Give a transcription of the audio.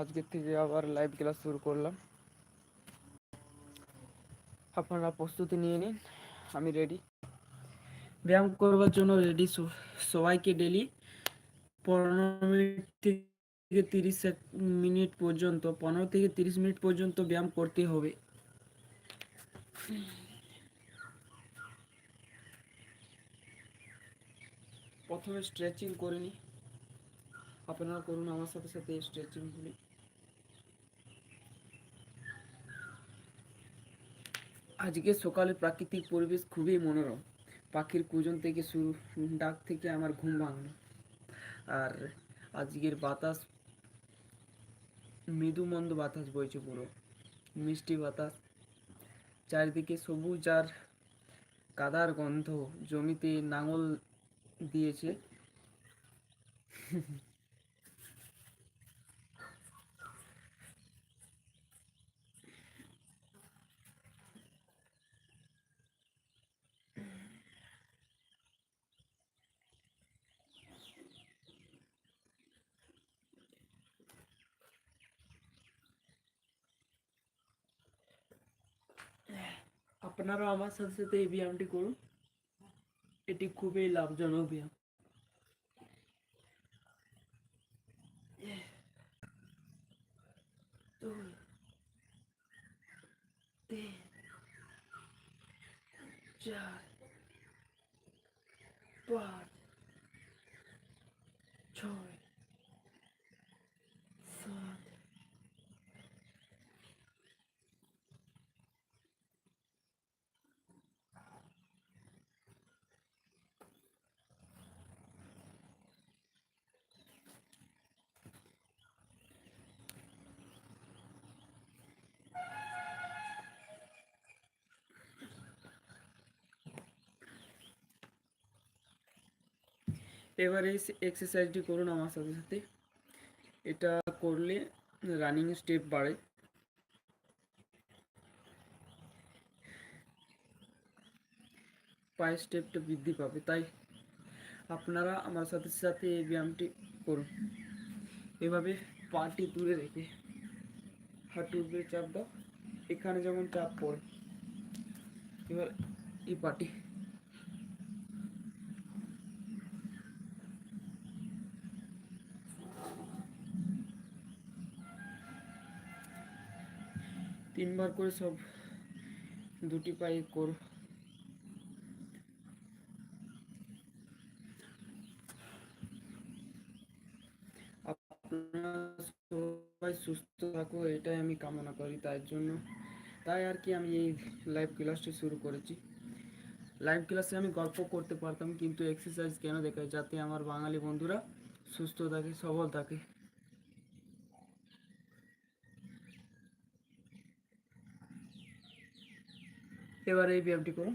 আজকের থেকে আবার লাইভ ক্লাস শুরু করলাম। আপনারা প্রস্তুতি নিয়ে নিন, আমি রেডি ব্যায়াম করবার জন্য রেডি সবাইকে ডেলি পনেরো মিনিট থেকে তিরিশ মিনিট পর্যন্ত, পনেরো থেকে তিরিশ মিনিট পর্যন্ত ব্যায়াম করতে হবে। প্রথমে স্ট্রেচিং করে নিই। আপনারা করুন, আমার সাথে সাথে স্ট্রেচিং স্ট্রেচিংগুলি আজকে সকালে প্রাকৃতিক পরিবেশ খুবই মনোরম। পাখির কুজন থেকে শুরু, ডাক থেকে আমার ঘুম ভাঙলো। আর আজকের বাতাস মৃদু মন্দ বাতাস বইছে পুরো। মিষ্টি বাতাস। চারিদিকে সবুজ আর কাদার গন্ধ। জমিতে নাঙল দিয়েছে। আপনারা আমার সাথে সাথে এই ব্যায়ামটি করুন। এটি খুবই লাভজনক ব্যায়াম। দুই, তিন, চার, পাঁচ, ছয় এবারে এই এক্সারসাইজটি করুন আমার সাথে সাথে। এটা করলে রানিং স্টেপ বাড়ে। পায়ের স্টেপটা বৃদ্ধি পাবে। তাই আপনারা আমার সাথে সাথে এই ব্যায়ামটি করুন। এভাবে পাটি তুলে রেখে হাঁটু উপরে চাপ দাও। এখানে যেমন চাপ পড়ে, এবার এই পাটি তিনবার করে সব দুটি পায়ে কর। সবাই সুস্থ থাকো, এটাই আমি কামনা করি তাই জন্য। তাই আর কি আমি এই লাইভ ক্লাসটি শুরু করেছি। লাইভ ক্লাসে আমি গল্প করতে পারতাম, কিন্তু এক্সারসাইজ কেন দেখায়? যাতে আমার বাঙালি বন্ধুরা সুস্থ থাকে, সবল থাকে। এবার এই ব্যায়ামটি করুন